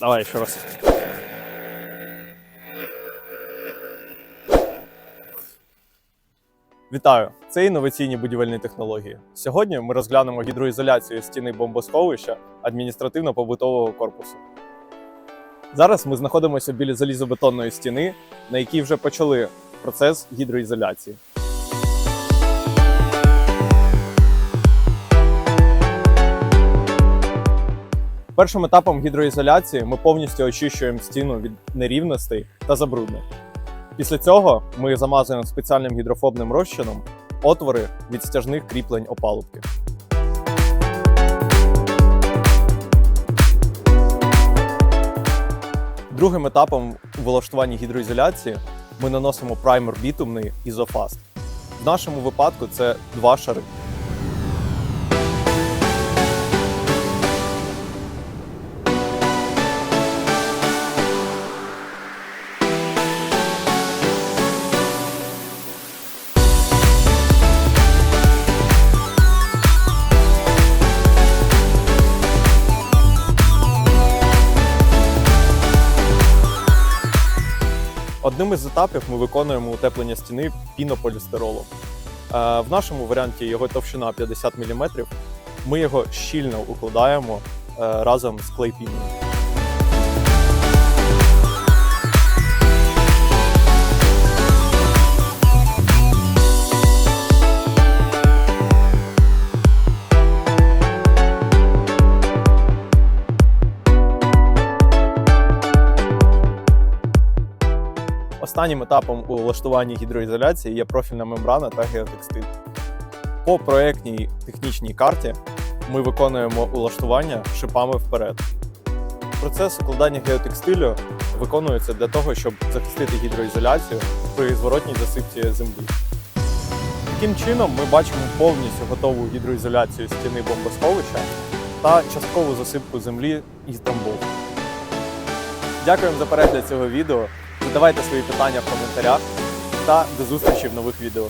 Давай ще раз. Вітаю! Це інноваційні будівельні технології. Сьогодні ми розглянемо гідроізоляцію стіни бомбосховища адміністративно-побутового корпусу. Зараз ми знаходимося біля залізобетонної стіни, на якій вже почали процес гідроізоляції. Першим етапом гідроізоляції ми повністю очищуємо стіну від нерівностей та забруднень. Після цього ми замазуємо спеціальним гідрофобним розчином отвори від стяжних кріплень опалубки. Другим етапом у влаштуванні гідроізоляції ми наносимо праймер бітумний ізофаст. В нашому випадку це два шари. Одним із етапів ми виконуємо утеплення стіни пінополістиролом. Е, В нашому варіанті його товщина 50 мм. Ми його щільно укладаємо е, разом з клейпіною. Останнім етапом у влаштуванні гідроізоляції є профільна мембрана та геотекстиль. По проектній технічній карті ми виконуємо улаштування шипами вперед. Процес укладання геотекстилю виконується для того, щоб захистити гідроізоляцію при зворотній засипці землі. Таким чином, ми бачимо повністю готову гідроізоляцію стіни бомбосховища та часткову засипку землі із трамбов. Дякуємо за перегляд цього відео. Задавайте свої питання в коментарях та до зустрічі в нових відео.